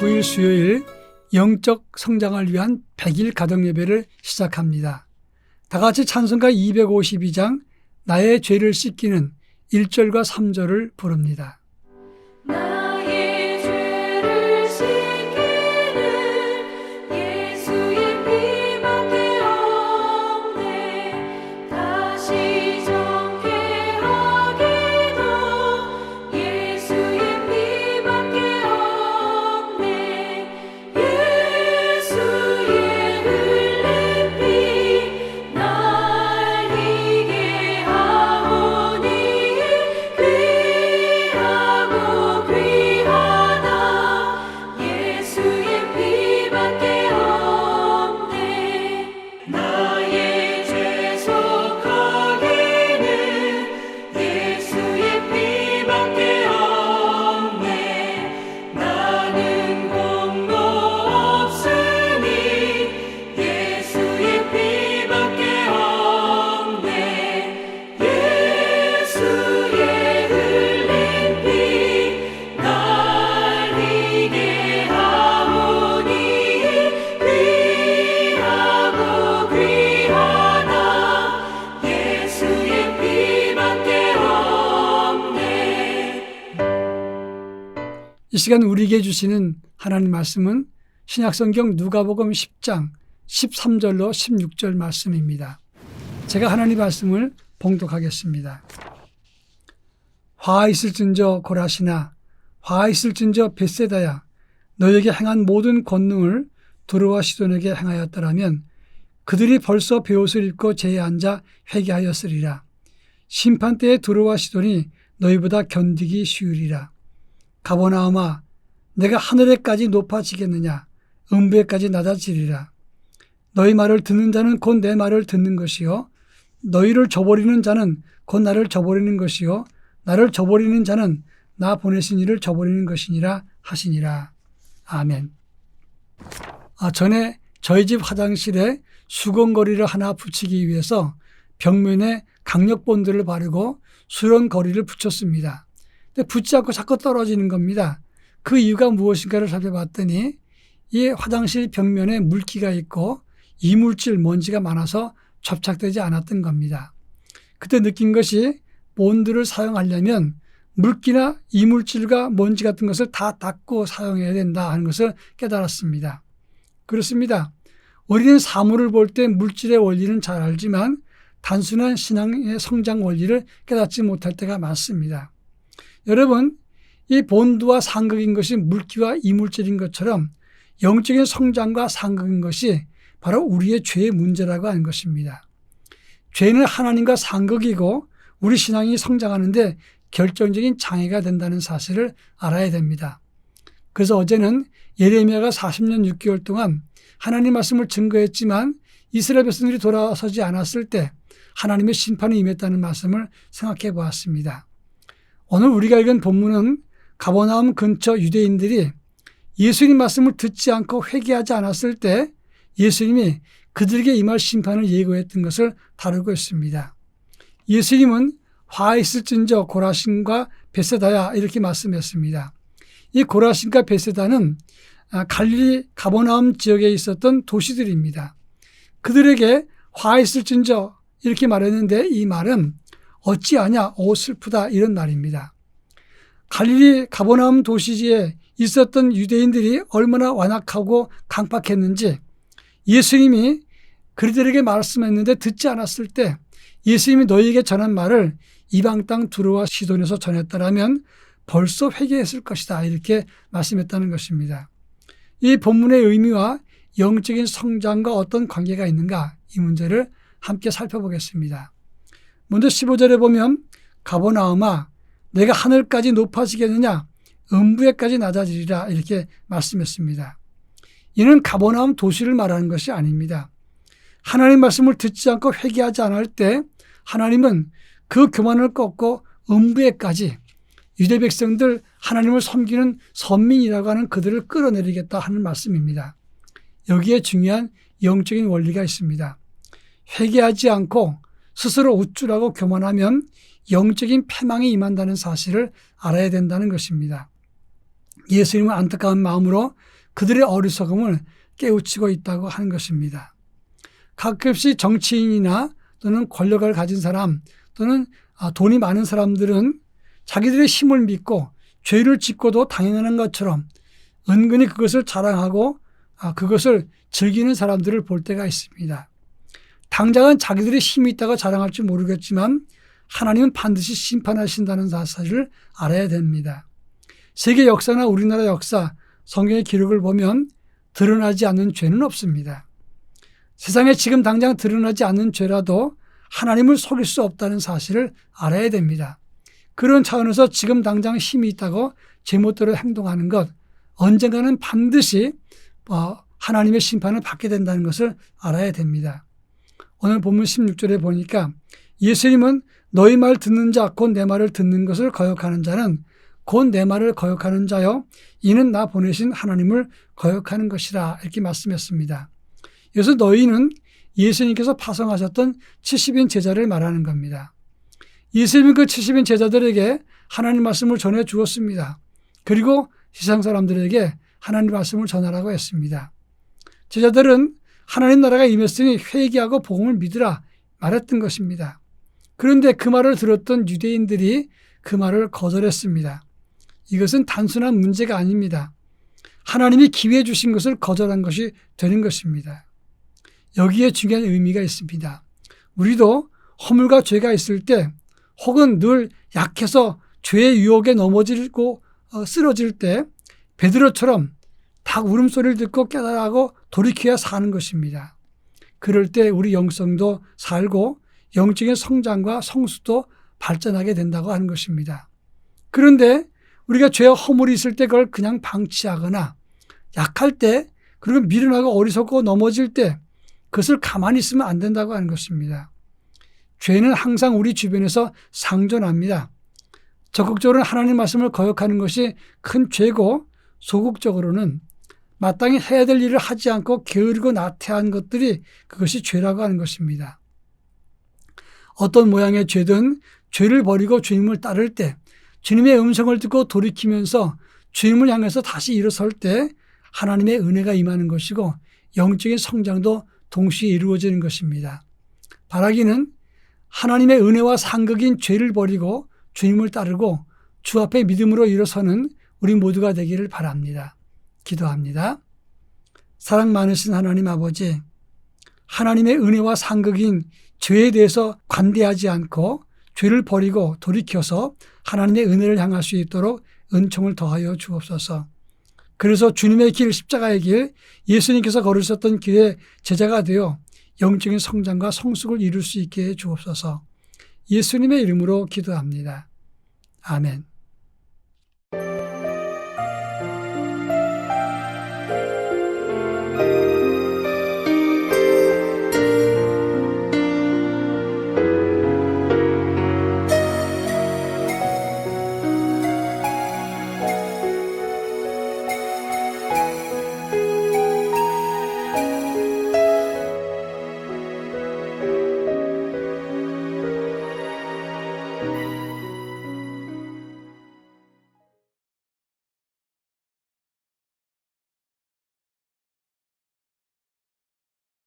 내일 수요일 영적 성장을 위한 100일 가정 예배를 시작합니다. 다 같이 찬송가 252장 나의 죄를 씻기는 1절과 3절을 부릅니다. 이 시간 우리에게 주시는 하나님 말씀은 신약성경 누가복음 10장 13절로 16절 말씀입니다. 제가 하나님 말씀을 봉독하겠습니다. 화 있을진저 고라시나 화 있을진저 베세다야 너에게 행한 모든 권능을 두루와 시돈에게 행하였더라면 그들이 벌써 베옷을 입고 제에 앉아 회개하였으리라. 심판 때에 두루와 시돈이 너희보다 견디기 쉬우리라. 가버나움아 내가 하늘에까지 높아지겠느냐? 음부에까지 낮아지리라. 너희 말을 듣는 자는 곧 내 말을 듣는 것이요. 너희를 저버리는 자는 곧 나를 저버리는 것이요. 나를 저버리는 자는 나 보내신 이를 저버리는 것이니라 하시니라. 아멘. 아, 전에 저희 집 화장실에 수건거리를 하나 붙이기 위해서 벽면에 강력본드를 바르고 수런거리를 붙였습니다. 근데 붙지 않고 자꾸 떨어지는 겁니다. 그 이유가 무엇인가를 살펴봤더니 이 화장실 벽면에 물기가 있고 이물질 먼지가 많아서 접착되지 않았던 겁니다. 그때 느낀 것이 본드를 사용하려면 물기나 이물질과 먼지 같은 것을 다 닦고 사용해야 된다 하는 것을 깨달았습니다. 그렇습니다. 우리는 사물을 볼 때 물질의 원리는 잘 알지만 단순한 신앙의 성장 원리를 깨닫지 못할 때가 많습니다. 여러분, 이 본드와 상극인 것이 물기와 이물질인 것처럼 영적인 성장과 상극인 것이 바로 우리의 죄의 문제라고 하는 것입니다. 죄는 하나님과 상극이고 우리 신앙이 성장하는데 결정적인 장애가 된다는 사실을 알아야 됩니다. 그래서 어제는 예레미야가 40년 6개월 동안 하나님 말씀을 증거했지만 이스라엘 백성들이 돌아서지 않았을 때 하나님의 심판이 임했다는 말씀을 생각해 보았습니다. 오늘 우리가 읽은 본문은 가버나움 근처 유대인들이 예수님 말씀을 듣지 않고 회개하지 않았을 때 예수님이 그들에게 임할 심판을 예고했던 것을 다루고 있습니다. 예수님은 화 있을진저 고라신과 베세다야 이렇게 말씀했습니다. 이 고라신과 베세다는 아, 갈릴리 가버나움 지역에 있었던 도시들입니다. 그들에게 화 있을진저 이렇게 말했는데 이 말은 어찌하냐 오 슬프다 이런 말입니다. 갈릴리 가버나움 도시지에 있었던 유대인들이 얼마나 완악하고 강팍했는지 예수님이 그들에게 말씀했는데 듣지 않았을 때 예수님이 너희에게 전한 말을 이방 땅 두루와 시돈에서 전했다라면 벌써 회개했을 것이다 이렇게 말씀했다는 것입니다. 이 본문의 의미와 영적인 성장과 어떤 관계가 있는가 이 문제를 함께 살펴보겠습니다. 먼저 15절에 보면 가버나움아 내가 하늘까지 높아지겠느냐 음부에까지 낮아지리라 이렇게 말씀했습니다. 이는 가버나움 도시를 말하는 것이 아닙니다. 하나님 말씀을 듣지 않고 회개하지 않을 때 하나님은 그 교만을 꺾고 음부에까지 유대 백성들 하나님을 섬기는 선민이라고 하는 그들을 끌어내리겠다 하는 말씀입니다. 여기에 중요한 영적인 원리가 있습니다. 회개하지 않고 스스로 우쭐하고 교만하면 영적인 패망이 임한다는 사실을 알아야 된다는 것입니다. 예수님은 안타까운 마음으로 그들의 어리석음을 깨우치고 있다고 하는 것입니다. 가끔씩 정치인이나 또는 권력을 가진 사람 또는 아, 돈이 많은 사람들은 자기들의 힘을 믿고 죄를 짓고도 당연한 것처럼 은근히 그것을 자랑하고 아, 그것을 즐기는 사람들을 볼 때가 있습니다. 당장은 자기들의 힘이 있다고 자랑할지 모르겠지만 하나님은 반드시 심판하신다는 사실을 알아야 됩니다. 세계 역사나 우리나라 역사, 성경의 기록을 보면 드러나지 않는 죄는 없습니다. 세상에 지금 당장 드러나지 않는 죄라도 하나님을 속일 수 없다는 사실을 알아야 됩니다. 그런 차원에서 지금 당장 힘이 있다고 제멋대로 행동하는 것, 언젠가는 반드시 어, 하나님의 심판을 받게 된다는 것을 알아야 됩니다. 오늘 본문 16절에 보니까 예수님은 너희 말 듣는 자, 곧 내 말을 듣는 것을 거역하는 자는 곧 내 말을 거역하는 자요. 이는 나 보내신 하나님을 거역하는 것이라 이렇게 말씀했습니다. 여기서 너희는 예수님께서 파송하셨던 70인 제자를 말하는 겁니다. 예수님은 그 70인 제자들에게 하나님 말씀을 전해 주었습니다. 그리고 세상 사람들에게 하나님 말씀을 전하라고 했습니다. 제자들은 하나님 나라가 임했으니 회개하고 복음을 믿으라 말했던 것입니다. 그런데 그 말을 들었던 유대인들이 그 말을 거절했습니다. 이것은 단순한 문제가 아닙니다. 하나님이 기회 주신 것을 거절한 것이 되는 것입니다. 여기에 중요한 의미가 있습니다. 우리도 허물과 죄가 있을 때 혹은 늘 약해서 죄의 유혹에 넘어지고 어, 쓰러질 때 베드로처럼 닭 울음소리를 듣고 깨달아고 돌이켜야 사는 것입니다. 그럴 때 우리 영성도 살고 영적인 성장과 성수도 발전하게 된다고 하는 것입니다. 그런데 우리가 죄와 허물이 있을 때 그걸 그냥 방치하거나 약할 때 그리고 미련하고 어리석고 넘어질 때 그것을 가만히 있으면 안 된다고 하는 것입니다. 죄는 항상 우리 주변에서 상존합니다. 적극적으로는 하나님 말씀을 거역하는 것이 큰 죄고 소극적으로는 마땅히 해야 될 일을 하지 않고 게으르고 나태한 것들이 그것이 죄라고 하는 것입니다. 어떤 모양의 죄든 죄를 버리고 주님을 따를 때 주님의 음성을 듣고 돌이키면서 주님을 향해서 다시 일어설 때 하나님의 은혜가 임하는 것이고 영적인 성장도 동시에 이루어지는 것입니다. 바라기는 하나님의 은혜와 상극인 죄를 버리고 주님을 따르고 주 앞에 믿음으로 일어서는 우리 모두가 되기를 바랍니다. 기도합니다. 사랑 많으신 하나님 아버지, 하나님의 은혜와 상극인 죄에 대해서 관대하지 않고 죄를 버리고 돌이켜서 하나님의 은혜를 향할 수 있도록 은총을 더하여 주옵소서. 그래서 주님의 길, 십자가의 길, 예수님께서 걸으셨던 길에 제자가 되어 영적인 성장과 성숙을 이룰 수 있게 해 주옵소서. 예수님의 이름으로 기도합니다. 아멘.